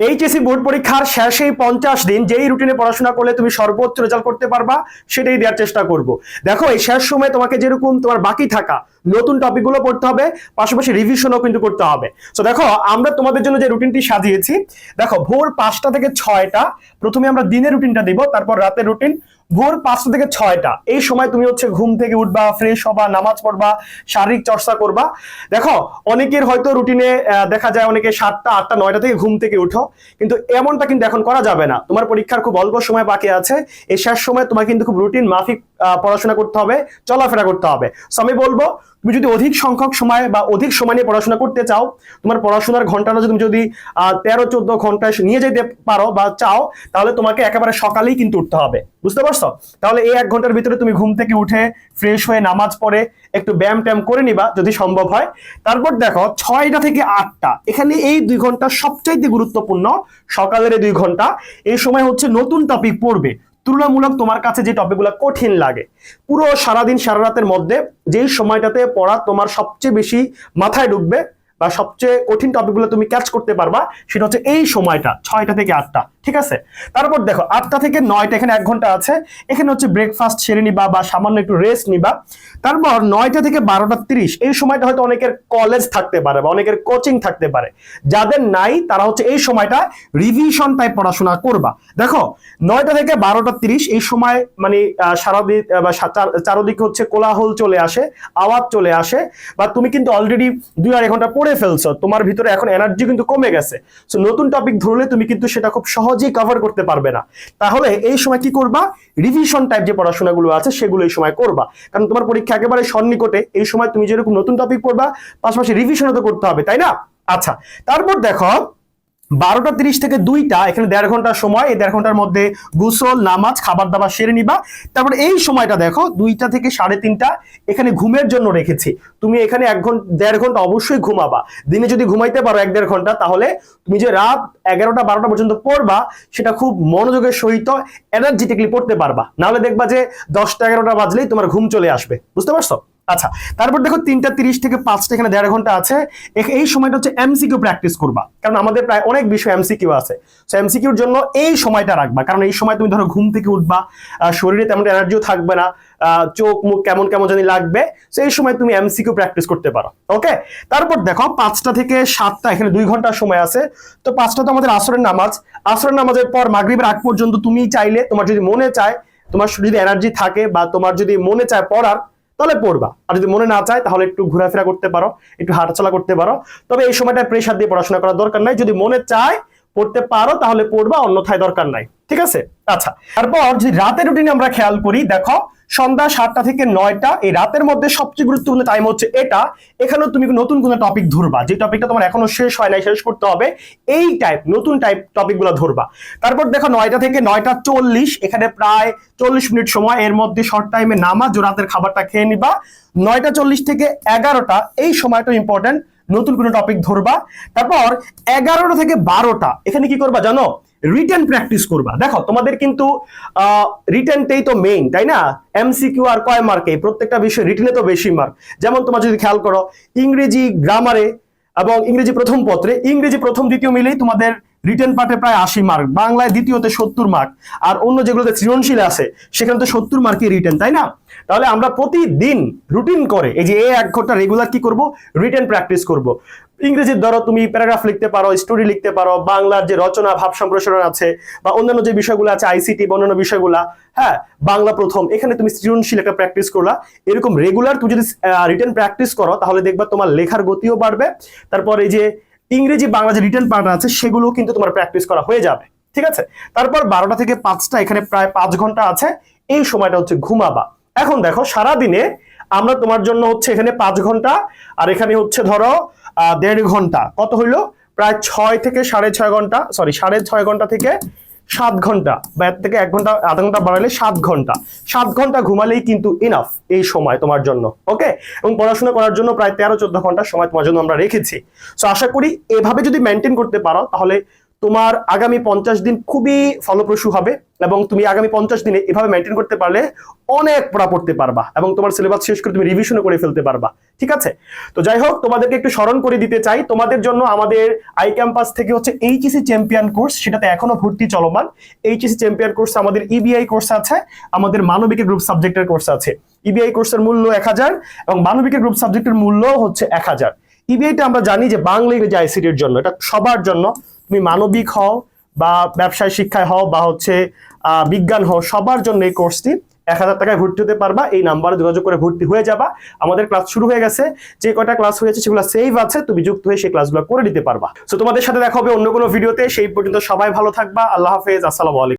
HSC board পরীক্ষার শেষেই পঞ্চাশ দিন যেই রুটিনে পড়াশোনা করলে তুমি সর্বোচ্চ রেজাল্ট করতে পারবা, সেটাই দেওয়ার চেষ্টা করব। দেখো, এই শেষ সময় তোমাকে যেরকম তোমার বাকি থাকা, নতুন টপিকগুলো পড়তে হবে, পাশাপাশি রিভিশনও কিন্তু করতে হবে। তো দেখো, আমরা তোমাদের জন্য যে রুটিনটি সাজিয়েছি, দেখো, ভোর পাঁচটা থেকে ছয়টা, প্রথমে আমরা দিনের রুটিনটা দিব, তারপর রাতের রুটিন ভোর পাঁচটা থেকে ছয়টা। এই সময় তুমি হচ্ছে ঘুম থেকে উঠবা ফ্রেশ হবা, নামাজ পড়বা, শারীরিক চর্চা করবা। দেখো, অনেকের হয়তো রুটিনে দেখা যায় অনেকে সাতটা, আটটা, নয়টা থেকে ঘুম থেকে উঠো। কিন্তু এমনটা কিন্তু এখন করা যাবে না। তোমার পরীক্ষার খুব অল্প সময় বাকি আছে। এই শেষ সময় তোমার কিন্তু খুব রুটিন মাফিক পড়াশোনা করতে হবে, চলাফেরা করতে হবে। সো আমি বলব, তুমি যদি অধিক সংখ্যক সময় বা অধিক সময় নিয়ে পড়াশোনা করতে চাও, তোমার পড়াশোনার ঘন্টাটা যদি তুমি যদি তেরো, চোদ্দ ঘন্টায় নিয়ে যেতে পারো বা চাও, তাহলে তোমাকে একেবারে সকালেই কিন্তু উঠতে হবে। বুঝতে পারছ? তাহলে এই এক ঘণ্টার ভিতরে তুমি ঘুম থেকে উঠে ফ্রেশ হয়ে নামাজ পড়ে একটু ব্যায়াম ট্যায়াম করে নিবা যদি সম্ভব হয়। তারপর দেখো, ছয়টা থেকে আটটা, এখানে এই দুই ঘণ্টা সবচাইতে গুরুত্বপূর্ণ সকালের এই দুই ঘণ্টা। এই সময় হচ্ছে নতুন টপিক পড়বে। তুলনামূলক তোমার কাছে যে টপিকগুলো কঠিন লাগে। পুরো সারাদিন, সারা রাতের মধ্যে যেই সময়টাতে পড়া তোমার সবচেয়ে বেশি মাথায় ঢুকবে বা সবচেয়ে কঠিন টপিকগুলো তুমি ক্যাচ করতে পারবা, সেটা হচ্ছে এই সময়টা, ছয়টা থেকে আটটা। ঠিক আছে? তারপর দেখো আটটা থেকে নয়টা এখানে এক ঘণ্টা আছে। এখানে হচ্ছে ব্রেকফাস্ট সেরে নিবা বা সামান্য একটু রেস্ট নিবা। তারপর নয়টা থেকে বারোটা তিরিশ এই সময়টা হয়তো অনেকের কলেজ থাকতে পারে বা অনেকের কোচিং থাকতে পারে। যাদের নাই তারা হচ্ছে এই সময়টা রিভিশন টাইপ পড়াশোনা করবা। দেখো নয়টা থেকে বারোটা তিরিশ এই সময় মানে আহ, সারাদিন বা চারোদিকে হচ্ছে কোলাহল চলে আসে আওয়াজ চলে আসে বা তুমি কিন্তু অলরেডি দুই আড়াই ঘণ্টা পড়ে ফেলছো। তোমার ভিতরে এখন এনার্জি কিন্তু কমে গেছে। সো নতুন টপিক ধরলে তুমি কিন্তু সেটা খুব সহজেই কভার করতে পারবে না। তাহলে এই সময় কি করবা? রিভিশন টাইপ যে পড়াশোনাগুলো আছে, সেগুলো এই সময় করবা। কারণ তোমার পরীক্ষা একেবারে সন্নিকটে এই সময় তুমি যেরকম নতুন টপিক পড়বা, পাশাপাশি রিভিশনও তো করতে হবে, তাই না? আচ্ছা তারপর দেখো বারোটা তিরিশ থেকে দুইটা, এখানে দেড় ঘণ্টার সময়, এই দেড় ঘণ্টার মধ্যে গোসল, নামাজ, খাবার দাবার সেরে নিবা। তারপর এই সময়টা দেখো, দুইটা থেকে সাড়ে তিনটা এখানে ঘুমের জন্য রেখেছি। তুমি এখানে এক ঘণ্টা দেড় ঘণ্টা অবশ্যই ঘুমাবা। দিনে যদি ঘুমাইতে পারো এক দেড় ঘণ্টা, তাহলে তুমি যে রাত এগারোটা বারোটা পর্যন্ত পড়বা, সেটা খুব মনোযোগের সহিত এনার্জিটিকলি পড়তে পারবা। নাহলে দেখবা যে দশটা এগারোটা বাজলেই তোমার ঘুম চলে আসবে। বুঝতে পারছ? আচ্ছা তারপর দেখো তিনটা তিরিশ থেকে পাঁচটা এখানে দেড় ঘণ্টা আছে। এই সময়টা হচ্ছে এমসিকিউ প্র্যাকটিস করবা। কারণ আমাদের প্রায় অনেক বিষয় এমসিকিউ আছে। সো এমসিকিউর জন্য এই সময়টা রাখবা। কারণ এই সময় তুমি ধরো ঘুম থেকে উঠবা শরীরে তেমন এনার্জিও থাকবে না চোখ মুখ কেমন কেমন জানি লাগবে। সো এই সময় তুমি এমসিকিউ প্র্যাকটিস করতে পারো। ওকে তারপর দেখো, পাঁচটা থেকে সাতটা, এখানে দুই ঘণ্টার সময় আছে। তো পাঁচটা তো আমাদের আসরের নামাজ। আসরের নামাজের পর মাগরিবের আগ পর্যন্ত তুমি চাইলে, তোমার যদি মনে চায়, তোমার যদি এনার্জি থাকে বা তোমার যদি মনে চায় পড়ার তাহলে পড়বা। আর যদি মনে না চায়, তাহলে একটু ঘোরাফেরা করতে পারো, একটু হাঁটাচলা করতে পারো। তবে এই সময়টা প্রেশার দিয়ে পড়াশোনা করার দরকার নাই। যদি মনে চায় পড়তে পারো, তাহলে পড়বা, অন্যথায় দরকার নাই। ঠিক আছে? আচ্ছা তারপর যদি রাতের রুটিনে আমরা খেয়াল করি, দেখো, সন্ধ্যা সাতটা থেকে নয়টা, এই রাতের মধ্যে সবচেয়ে গুরুত্বপূর্ণ টাইম হচ্ছে এটা। এখানেও তুমি নতুন কোনো টপিক ধরবা, যে টপিকটা তোমার এখনও শেষ হয় নাই, শেষ করতে হবে, এই টাইপ নতুন টাইপ টপিকগুলো ধরবা। তারপর দেখো, নয়টা থেকে নয়টা চল্লিশ, এখানে প্রায় চল্লিশ মিনিট সময়, এর মধ্যে শর্ট টাইমে নামাজ ও রাতের খাবারটা খেয়ে নিবা। নয়টা চল্লিশ থেকে এগারোটা, এই সময়টা ইম্পর্টেন্ট নতুন কোনো টপিক ধরবা। তারপর এগারোটা থেকে বারোটা। এখানে কি করবা জানো? রিটার্ন প্র্যাকটিস করবা। দেখো, তোমাদের কিন্তু রিটার্নটাই তো মেইন তাই না? এমসিকিউ আর কয় মার্কে প্রত্যেকটা বিষয় রিটার্নে তো বেশি মার্ক যেমন তোমার যদি খেয়াল করো, ইংরেজি গ্রামারে এবং ইংরেজি প্রথম পত্রে, ইংরেজি প্রথম, দ্বিতীয় মিলেই তোমাদের রিটেন পার্টে প্রায় আশি মার্ক বাংলায় দ্বিতীয়তে সত্তর মার্ক আর অন্য যেগুলোতে সৃজনশীল আছে, সেখানে তো সত্তর মার্কই রিটেন তাই না? তাহলে আমরা প্রতিদিন রুটিন করে, এই যে এ এক ঘণ্টা রেগুলার কি করব? রিটেন প্র্যাকটিস করব। ইংরেজির ধরো তুমি প্যারাগ্রাফ লিখতে পারো স্টোরি লিখতে পারো, বাংলার যে রচনা, ভাব সম্প্রসারণ আছে, বা অন্যান্য যে বিষয়গুলো আছে আইসিটি বা বিষয়গুলা হ্যাঁ বাংলা প্রথম, এখানে তুমি সৃজনশীল একটা প্র্যাকটিস করলা। এরকম রেগুলার তুমি যদি রিটেন প্র্যাকটিস করো, তাহলে দেখবা তোমার লেখার গতিও বাড়বে, তারপর এই যে ইংরেজি, বাংলা যে রিটার্ন পার্ট আছে সেগুলো কিন্তু তোমার প্র্যাকটিস করা হয়ে যাবে। ঠিক আছে? তারপর বারোটা থেকে পাঁচটা, এখানে প্রায় পাঁচ ঘণ্টা আছে। এই সময়টা হচ্ছে ঘুমাবা। এখন দেখো সারা দিনে আমরা তোমার জন্য হচ্ছে এখানে পাঁচ ঘণ্টা, আর এখানে হচ্ছে ধরো দেড় ঘণ্টা। কত হইল? প্রায় ছয় থেকে সাড়ে ছয় ঘণ্টা সরি সাড়ে ছয় ঘণ্টা থেকে সাত ঘণ্টা বা এর থেকে এক ঘণ্টা, আধা ঘণ্টা বাড়ালে সাত ঘণ্টা। সাত ঘণ্টা ঘুমালেই কিন্তু ইনাফ এই সময় তোমার জন্য ওকে এবং পড়াশোনা করার জন্য প্রায় তেরো, চোদ্দ ঘণ্টা সময় তোমার জন্য আমরা রেখেছি। সো আশা করি এভাবে যদি মেনটেন করতে পারো, তাহলে তোমার আগামী পঞ্চাশ দিন খুবই ফলপ্রসূ হবে এবং তুমি আগামী পঞ্চাশ দিনে এভাবে মেনটেন করতে পারলে অনেক পড়া পড়তে পারবা এবং তোমার সিলেবাস শেষ করে তুমি রিভিশনও করে ফেলতে পারবা, ঠিক আছে? তো যাই হোক, তোমাদেরকে একটু স্মরণ করে দিতে চাই, তোমাদের জন্য আমাদের আই ক্যাম্পাস থেকে হচ্ছে এইচএসি চ্যাম্পিয়ন কোর্স সেটাতে এখনও ভর্তি চলমান। এইচএসি চ্যাম্পিয়ন কোর্স আমাদের ইবিআই কোর্স আছে, আমাদের মানবিকের গ্রুপ সাবজেক্টের কোর্স আছে। ইবিআই কোর্সের মূল্য এক হাজার এবং মানবিকের গ্রুপ সাবজেক্টের মূল্য হচ্ছে এক হাজার। ইবিআইটা আমরা জানি যে বাংলা ইংরেজি আইসিটির জন্য, এটা সবার জন্য তুমি মানবিক হও বা ব্যবসায় শিক্ষায় হও বা হচ্ছে বিজ্ঞান হও, সবার জন্য এই কোর্সটি এক হাজার টাকায় ভর্তি হতে পারবা। এই নাম্বারে যোগাযোগ করে ভর্তি হয়ে যাবা। আমাদের ক্লাস শুরু হয়ে গেছে। যে কয়টা ক্লাস হয়েছে সেগুলো সেভ আছে, তুমি যুক্ত হয়ে সেই ক্লাসগুলো করে দিতে পারবা। তো তোমাদের সাথে দেখা হবে অন্য কোনো ভিডিওতে সেই পর্যন্ত সবাই ভালো থাকবা। আল্লাহ হাফেজ। আসসালামু আলাইকুম।